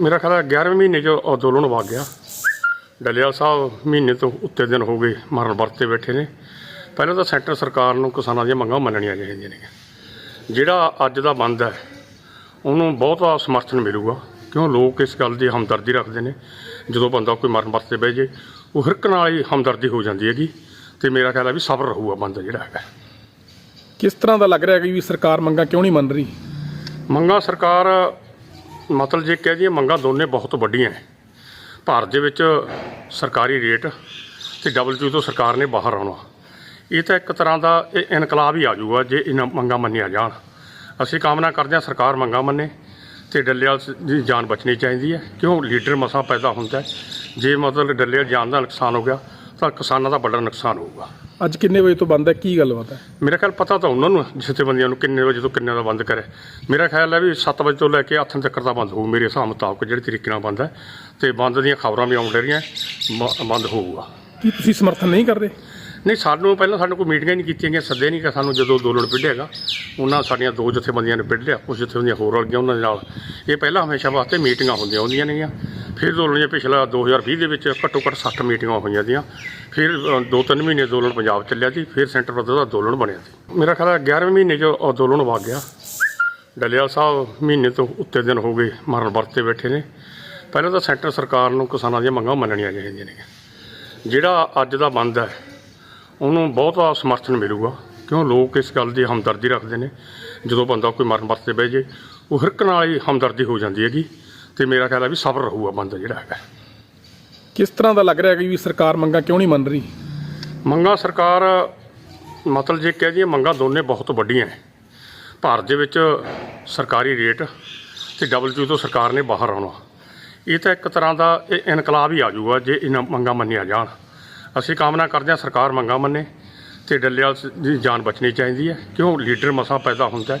ਮੇਰਾ ਖਿਆਲ ਹੈ 11ਵੇਂ ਮਹੀਨੇ 'ਚ ਅੰਦੋਲਨ ਵਗ ਗਿਆ। ਡੱਲੇਵਾਲ ਸਾਹਿਬ ਮਹੀਨੇ ਤੋਂ ਉੱਤੇ ਦਿਨ ਹੋ ਗਏ ਮਰਨ ਵਰਤੇ ਬੈਠੇ ਨੇ। ਪਹਿਲਾਂ ਤਾਂ ਸੈਂਟਰ ਸਰਕਾਰ ਨੂੰ ਕਿਸਾਨਾਂ ਦੀਆਂ ਮੰਗਾਂ ਮੰਨਣੀਆਂ ਚਾਹੀਦੀਆਂ ਨੇ ਜਿਹੜਾ ਅੱਜ ਦਾ ਬੰਦ ਹੈ ਉਹਨੂੰ ਬਹੁਤਾ ਸਮਰਥਨ ਮਿਲੂਗਾ। ਕਿਉਂ? ਲੋਕ ਇਸ ਗੱਲ ਦੀ ਹਮਦਰਦੀ ਰੱਖਦੇ ਨੇ। ਜਦੋਂ ਬੰਦਾ ਕੋਈ ਮਰਨ ਵਰਤੇ ਬਹਿ ਜੇ ਉਹ ਹਰ ਇੱਕ ਨਾਲ ਹੀ ਹਮਦਰਦੀ ਹੋ ਜਾਂਦੀ ਹੈਗੀ ਤੇ ਮੇਰਾ ਖਿਆਲ ਹੈ ਵੀ ਸਬਰ ਰਹੂਗਾ ਬੰਦ ਜਿਹੜਾ ਹੈਗਾ। ਕਿਸ ਤਰ੍ਹਾਂ ਦਾ ਲੱਗ ਰਿਹਾ ਹੈ ਕਿ ਵੀ ਸਰਕਾਰ ਮੰਗਾਂ ਕਿਉਂ ਨਹੀਂ ਮੰਨ ਰਹੀ? ਮੰਗਾਂ ਸਰਕਾਰ ਮਤਲਬ ਜੇ ਕਹਿ ਦਈਏ ਮੰਗਾਂ ਦੋਨੇ ਬਹੁਤ ਵੱਡੀਆਂ ਹੈ ਭਾਰਤ ਦੇ ਵਿੱਚ ਸਰਕਾਰੀ ਰੇਟ ਤੇ ਡਬਲਯੂ ਤੋਂ ਸਰਕਾਰ ਨੇ ਬਾਹਰ ਆਉਣਾ। ਇਹ ਤਾਂ ਇੱਕ ਤਰ੍ਹਾਂ ਦਾ ਇਹ ਇਨਕਲਾਬ ਹੀ ਆ ਜਾਊਗਾ ਜੇ ਇਹਨਾਂ ਮੰਗਾਂ ਮੰਨੀਆਂ ਜਾਣ। ਅਸੀਂ ਕਾਮਨਾ ਕਰਦੇ ਹਾਂ ਸਰਕਾਰ ਮੰਗਾਂ ਮੰਨੇ ਤੇ ਡੱਲੇਵਾਲ ਸ- ਦੀ ਜਾਨ ਬਚਣੀ ਚਾਹੀਦੀ ਹੈ ਕਿਉਂ? ਲੀਡਰ ਮਸਾ ਪੈਦਾ ਹੁੰਦਾ ਜੇ ਮਤਲਬ ਡੱਲੇਵਾਲ ਜਾਨ ਦਾ ਨੁਕਸਾਨ ਹੋ ਗਿਆ ਤਾਂ ਕਿਸਾਨਾਂ ਦਾ ਵੱਡਾ ਨੁਕਸਾਨ ਹੋਊਗਾ। ਅੱਜ ਕਿੰਨੇ ਵਜੇ ਤੋਂ ਬੰਦ ਹੈ? ਕੀ ਗੱਲਬਾਤ ਹੈ? ਮੇਰਾ ਖਿਆਲ ਪਤਾ ਤਾਂ ਉਹਨਾਂ ਨੂੰ ਜਥੇਬੰਦੀਆਂ ਨੂੰ ਕਿੰਨੇ ਵਜੇ ਤੋਂ ਕਿੰਨੇ ਦਾ ਬੰਦ ਕਰੇ। ਮੇਰਾ ਖਿਆਲ ਹੈ ਵੀ 7 ਵਜੇ ਤੋਂ ਲੈ ਕੇ ਹੱਥਾਂ ਤੱਕ ਦਾ ਬੰਦ ਹੋਊ ਮੇਰੇ ਹਿਸਾਬ ਮੁਤਾਬਕ ਜਿਹੜੇ ਤਰੀਕੇ ਨਾਲ ਬੰਦ ਹੈ। ਤੇ ਬੰਦ ਦੀਆਂ ਖਬਰਾਂ ਵੀ ਆਉਣ ਰਹੀਆਂ ਬ- ਬੰਦ ਹੋਊਗਾ। ਕੀ ਤੁਸੀਂ ਸਮਰਥਨ ਨਹੀਂ ਕਰਦੇ? ਨਹੀਂ ਸਾਨੂੰ ਪਹਿਲਾਂ ਸਾਨੂੰ ਕੋਈ ਮੀਟਿੰਗਾਂ ਹੀ ਨਹੀਂ ਕੀਤੀਆਂ ਗਈਆਂ ਸੱਦੇ ਨਹੀਂ ਕਿ ਸਾਨੂੰ ਜਦੋਂ ਅੰਦੋਲਨ ਵਿੱਢਿਆਗਾ ਉਹਨਾਂ ਸਾਡੀਆਂ ਦੋ ਜਥੇਬੰਦੀਆਂ ਨੇ ਵਿੱਢ ਲਿਆ ਕੁਝ ਜਥੇਬੰਦੀਆਂ ਹੋਰ ਰਲ ਗਈਆਂ ਉਹਨਾਂ ਦੇ ਨਾਲ। ਇਹ ਪਹਿਲਾਂ ਹਮੇਸ਼ਾ ਵਾਸਤੇ ਮੀਟਿੰਗਾਂ ਹੁੰਦੀਆਂ ਹੁੰਦੀਆਂ ਨੇਗੀਆਂ। ਫਿਰ ਅੰਦੋਲਨ ਜੇ ਪਿਛਲਾ 2020 ਦੇ ਵਿੱਚ ਘੱਟੋ ਘੱਟ 60 ਮੀਟਿੰਗਾਂ ਹੋਈਆਂ ਦੀਆਂ ਫਿਰ ਅ, ਦੋ ਤਿੰਨ ਮਹੀਨੇ ਅੰਦੋਲਨ ਪੰਜਾਬ ਚੱਲਿਆ ਸੀ ਫਿਰ ਸੈਂਟਰ ਪੱਧਰ ਦਾ ਅੰਦੋਲਨ ਬਣਿਆ ਸੀ ਮੇਰਾ ਖਿਆਲ ਹੈ 11ਵੇਂ ਮਹੀਨੇ 'ਚ ਅੰਦੋਲਨ ਵਗ ਗਿਆ। ਡਲਿਆ ਸਾਹਿਬ ਮਹੀਨੇ ਤੋਂ ਉੱਤੇ ਦਿਨ ਹੋ ਗਏ ਮਰਨ ਵਰਤੇ ਬੈਠੇ ਨੇ। ਪਹਿਲਾਂ ਤਾਂ ਸੈਂਟਰ ਸਰਕਾਰ ਨੂੰ ਕਿਸਾਨਾਂ ਦੀਆਂ ਮੰਗਾਂ ਮੰਨਣੀਆਂ ਚਾਹੀਦੀਆਂ ਨੇ। ਜਿਹੜਾ ਅੱਜ ਦਾ ਬੰਦ ਹੈ ਉਹਨੂੰ ਬਹੁਤਾ ਸਮਰਥਨ ਮਿਲੂਗਾ। ਕਿਉਂ? ਲੋਕ ਇਸ ਗੱਲ ਦੀ ਹਮਦਰਦੀ ਰੱਖਦੇ ਨੇ। ਜਦੋਂ ਬੰਦਾ ਕੋਈ ਮਰਨ ਵਰਤੇ ਬਹਿ ਜੇ ਉਹ ਹਰ ਇੱਕ ਨਾਲ ਹੀ ਹਮਦਰਦੀ ਹੋ ਜਾਂਦੀ ਹੈਗੀ। ਤੇ ਮੇਰਾ ਖਿਆਲ ਹੈ ਵੀ ਸਬਰ ਰਹੂਗਾ ਬੰਦਾ ਜਿਹੜਾ ਹੈਗਾ। ਕਿਸ ਤਰ੍ਹਾਂ ਦਾ ਲੱਗ ਰਿਹਾ ਹੈ ਕਿ ਵੀ ਸਰਕਾਰ ਮੰਗਾਂ ਕਿਉਂ ਨਹੀਂ ਮੰਨ ਰਹੀ? ਮੰਗਾਂ ਸਰਕਾਰ ਮਤਲਬ ਜੇ ਕਹਿ ਦਈਏ ਮੰਗਾਂ ਦੋਨੇ ਬਹੁਤ ਵੱਡੀਆਂ ਹੈ ਭਾਰਤ ਦੇ ਵਿੱਚ ਸਰਕਾਰੀ ਰੇਟ ਤੇ ਡਬਲਯੂ ਤੋਂ ਸਰਕਾਰ ਨੇ ਬਾਹਰ ਆਉਣਾ। ਇਹ ਤਾਂ ਇੱਕ ਤਰ੍ਹਾਂ ਦਾ ਇਹ ਇਨਕਲਾਬ ਹੀ ਆ ਜਾਊਗਾ ਜੇ ਇਹਨਾਂ ਮੰਗਾਂ ਮੰਨੀਆਂ ਜਾਣ। ਅਸੀਂ ਕਾਮਨਾ ਕਰਦੇ ਹਾਂ ਸਰਕਾਰ ਮੰਗਾਂ ਮੰਨੇ ਤੇ ਡੱਲੇਵਾਲ ਦੀ ਜਾਨ ਬਚਣੀ ਚਾਹੀਦੀ ਹੈ। ਕਿਉਂ? ਲੀਡਰ ਮਸਾ ਪੈਦਾ ਹੁੰਦਾ।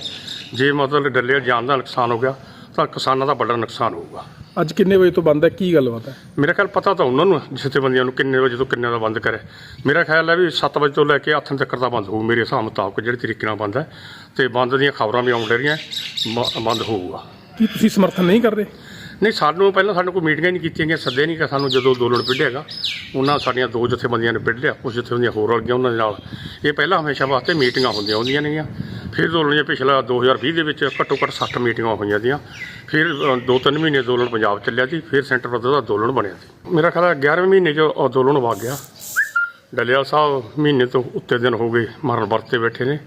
ਜੇ ਮਤਲਬ ਡੱਲੇਵਾਲ ਜਾਨ ਦਾ ਨੁਕਸਾਨ ਹੋ ਗਿਆ ਤਾਂ ਕਿਸਾਨਾਂ ਦਾ ਵੱਡਾ ਨੁਕਸਾਨ ਹੋਊਗਾ। ਅੱਜ ਕਿੰਨੇ ਵਜੇ ਤੋਂ ਬੰਦ ਹੈ? ਕੀ ਗੱਲਬਾਤ ਹੈ? ਮੇਰਾ ਖਿਆਲ ਪਤਾ ਤਾਂ ਉਹਨਾਂ ਨੂੰ ਜਥੇਬੰਦੀਆਂ ਨੂੰ ਕਿੰਨੇ ਵਜੇ ਤੋਂ ਕਿੰਨੇ ਦਾ ਬੰਦ ਕਰੇ। ਮੇਰਾ ਖਿਆਲ ਹੈ ਵੀ 7 ਵਜੇ ਤੋਂ ਲੈ ਕੇ ਹੱਥਾਂ ਤੱਕ ਦਾ ਬੰਦ ਹੋਊ ਮੇਰੇ ਹਿਸਾਬ ਮੁਤਾਬਕ ਜਿਹੜੇ ਤਰੀਕੇ ਨਾਲ ਬੰਦ ਹੈ। ਤੇ ਬੰਦ ਦੀਆਂ ਖਬਰਾਂ ਵੀ ਆਉਣ ਰਹੀਆਂ ਬੰਦ ਹੋਊਗਾ। ਕੀ ਤੁਸੀਂ ਸਮਰਥਨ ਨਹੀਂ ਕਰਦੇ? ਨਹੀਂ ਸਾਨੂੰ ਪਹਿਲਾਂ ਸਾਨੂੰ ਕੋਈ ਮੀਟਿੰਗਾਂ ਨਹੀਂ ਕੀਤੀਆਂ ਗਈਆਂ ਸੱਦੇ ਨਹੀਂ ਕਿ ਸਾਨੂੰ ਜਦੋਂ ਅੰਦੋਲਨ ਵਿੱਢਿਆਗਾ ਉਹਨਾਂ ਸਾਡੀਆਂ ਦੋ ਜਥੇਬੰਦੀਆਂ ਨੇ ਵਿੱਢ ਲਿਆ ਕੁਝ ਜਥੇਬੰਦੀਆਂ ਹੋਰ ਰਲ ਉਹਨਾਂ ਦੇ ਨਾਲ। ਇਹ ਪਹਿਲਾਂ ਹਮੇਸ਼ਾ ਵਾਸਤੇ ਮੀਟਿੰਗਾਂ ਹੁੰਦੀਆਂ ਹੁੰਦੀਆਂ ਨੇਗੀਆਂ। ਫਿਰ ਅੰਦੋਲਨ ਜੇ ਪਿਛਲਾ 2020 ਦੇ ਵਿੱਚ ਘੱਟੋ ਘੱਟ 60 ਮੀਟਿੰਗਾਂ ਹੋਈਆਂ ਦੀਆਂ। ਫਿਰ ਅ, ਦੋ ਤਿੰਨ ਮਹੀਨੇ ਅੰਦੋਲਨ ਪੰਜਾਬ ਚੱਲਿਆ ਸੀ ਫਿਰ ਸੈਂਟਰ ਪੱਧਰ ਦਾ ਅੰਦੋਲਨ ਬਣਿਆ ਸੀ। ਮੇਰਾ ਖਿਆਲ ਹੈ 11ਵੇਂ ਮਹੀਨੇ 'ਚ ਅੰਦੋਲਨ ਵਗ ਗਿਆ। ਡੱਲੇਵਾਲ ਸਾਹਿਬ ਮਹੀਨੇ ਤੋਂ ਉੱਤੇ ਦਿਨ ਹੋ ਗਏ ਮਰਨ ਵਰਤੇ ਬੈਠੇ ਨੇ।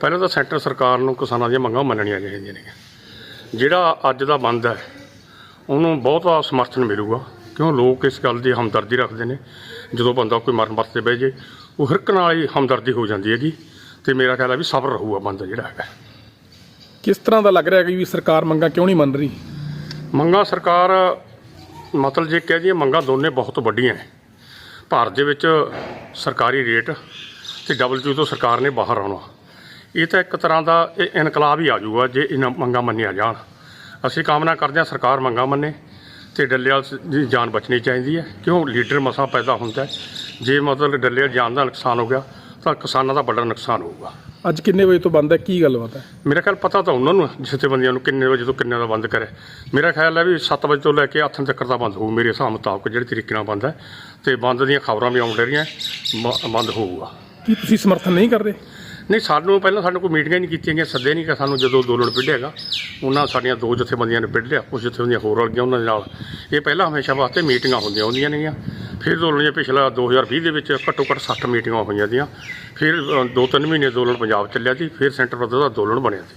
ਪਹਿਲਾਂ ਤਾਂ ਸੈਂਟਰ ਸਰਕਾਰ ਨੂੰ ਕਿਸਾਨਾਂ ਦੀਆਂ ਮੰਗਾਂ ਮੰਨਣੀਆਂ ਚਾਹੀਦੀਆਂ ਨੇ ਜਿਹੜਾ ਅੱਜ ਦਾ ਬੰਦ ਹੈ ਉਹਨੂੰ ਬਹੁਤਾ ਸਮਰਥਨ ਮਿਲੂਗਾ। ਕਿਉਂ? ਲੋਕ ਇਸ ਗੱਲ ਦੀ ਹਮਦਰਦੀ ਰੱਖਦੇ ਨੇ। ਜਦੋਂ ਬੰਦਾ ਕੋਈ ਮਰਨ ਵਰਤੇ ਬਹਿ ਜੇ ਉਹ ਹਰ ਇੱਕ ਨਾਲ ਹੀ ਹਮਦਰਦੀ ਹੋ ਜਾਂਦੀ ਹੈਗੀ। ਤੇ ਮੇਰਾ ਖਿਆਲ ਹੈ ਵੀ ਸਬਰ ਰਹੂਗਾ ਬੰਦਾ ਜਿਹੜਾ ਹੈਗਾ। ਕਿਸ ਤਰ੍ਹਾਂ ਦਾ ਲੱਗ ਰਿਹਾ ਹੈ ਕਿ ਵੀ ਸਰਕਾਰ ਮੰਗਾਂ ਕਿਉਂ ਨਹੀਂ ਮੰਨ ਰਹੀ? ਮੰਗਾਂ ਸਰਕਾਰ ਮਤਲਬ ਜੇ ਕਹਿ ਦਈਏ ਮੰਗਾਂ ਦੋਨੇ ਬਹੁਤ ਵੱਡੀਆਂ ਹੈ ਭਾਰਤ ਦੇ ਵਿੱਚ ਸਰਕਾਰੀ ਰੇਟ ਤੇ ਡਬਲਯੂ ਤੋਂ ਸਰਕਾਰ ਨੇ ਬਾਹਰ ਆਉਣਾ। ਇਹ ਤਾਂ ਇੱਕ ਤਰ੍ਹਾਂ ਦਾ ਇਹ ਇਨਕਲਾਬ ਹੀ ਆ ਜਾਊਗਾ ਜੇ ਇਹਨਾਂ ਮੰਗਾਂ ਮੰਨੀਆਂ ਜਾਣ। ਅਸੀਂ ਕਾਮਨਾ ਕਰਦੇ ਹਾਂ ਸਰਕਾਰ ਮੰਗਾਂ ਮੰਨੇ ਤੇ ਡੱਲੇਵਾਲ ਦੀ ਜਾਨ ਬਚਣੀ ਚਾਹੀਦੀ ਹੈ ਕਿਉਂ ਲੀਡਰ ਮਸਾ ਪੈਦਾ ਹੁੰਦਾ ਜੇ ਮਤਲਬ ਡੱਲੇਵਾਲ ਜਾਨ ਦਾ ਨੁਕਸਾਨ ਹੋ ਗਿਆ ਤਾਂ ਕਿਸਾਨਾਂ ਦਾ ਵੱਡਾ ਨੁਕਸਾਨ ਹੋਊਗਾ। ਅੱਜ ਕਿੰਨੇ ਵਜੇ ਤੋਂ ਬੰਦ ਹੈ? ਕੀ ਗੱਲਬਾਤ ਹੈ? ਮੇਰਾ ਖਿਆਲ ਪਤਾ ਤਾਂ ਉਹਨਾਂ ਨੂੰ ਜਥੇਬੰਦੀਆਂ ਨੂੰ ਕਿੰਨੇ ਵਜੇ ਤੋਂ ਕਿੰਨੇ ਦਾ ਬੰਦ ਕਰੇ। ਮੇਰਾ ਖਿਆਲ ਹੈ ਵੀ 7 ਵਜੇ ਤੋਂ ਲੈ ਕੇ ਹੱਥਾਂ ਤੱਕ ਦਾ ਬੰਦ ਹੋਊ ਮੇਰੇ ਹਿਸਾਬ ਮੁਤਾਬਕ ਜਿਹੜੇ ਤਰੀਕੇ ਨਾਲ ਬੰਦ ਹੈ। ਤੇ ਬੰਦ ਦੀਆਂ ਖਬਰਾਂ ਵੀ ਆਉਣ ਰਹੀਆਂ ਬੰਦ ਹੋਊਗਾ। ਕੀ ਤੁਸੀਂ ਸਮਰਥਨ ਨਹੀਂ ਕਰਦੇ? ਨਹੀਂ ਸਾਨੂੰ ਪਹਿਲਾਂ ਸਾਨੂੰ ਕੋਈ ਮੀਟਿੰਗਾਂ ਨਹੀਂ ਕੀਤੀਆਂ ਗਈਆਂ ਸੱਦੇ ਨਹੀਂ ਕਿ ਸਾਨੂੰ ਜਦੋਂ ਅੰਦੋਲਨ ਵਿੱਢਿਆਗਾ ਉਹਨਾਂ ਸਾਡੀਆਂ ਦੋ ਜਥੇਬੰਦੀਆਂ ਨੇ ਵਿੱਢ ਲਿਆ ਕੁਝ ਜਥੇਬੰਦੀਆਂ ਹੋਰ ਰਲ ਗਈਆਂ ਉਹਨਾਂ ਦੇ ਨਾਲ। ਇਹ ਪਹਿਲਾਂ ਹਮੇਸ਼ਾ ਵਾਸਤੇ ਮੀਟਿੰਗਾਂ ਹੁੰਦੀਆਂ ਹੁੰਦੀਆਂ ਨੇਗੀਆਂ। ਫਿਰ ਅੰਦੋਲਨ ਜੇ ਪਿਛਲਾ 2020 ਦੇ ਵਿੱਚ ਘੱਟੋ ਘੱਟ 60 ਮੀਟਿੰਗਾਂ ਹੋਈਆਂ ਦੀਆਂ ਫਿਰ ਅ, ਦੋ ਤਿੰਨ ਮਹੀਨੇ ਅੰਦੋਲਨ ਪੰਜਾਬ ਚੱਲਿਆ ਸੀ ਫਿਰ ਸੈਂਟਰ ਪੱਧਰ ਦਾ ਅੰਦੋਲਨ ਬਣਿਆ ਸੀ।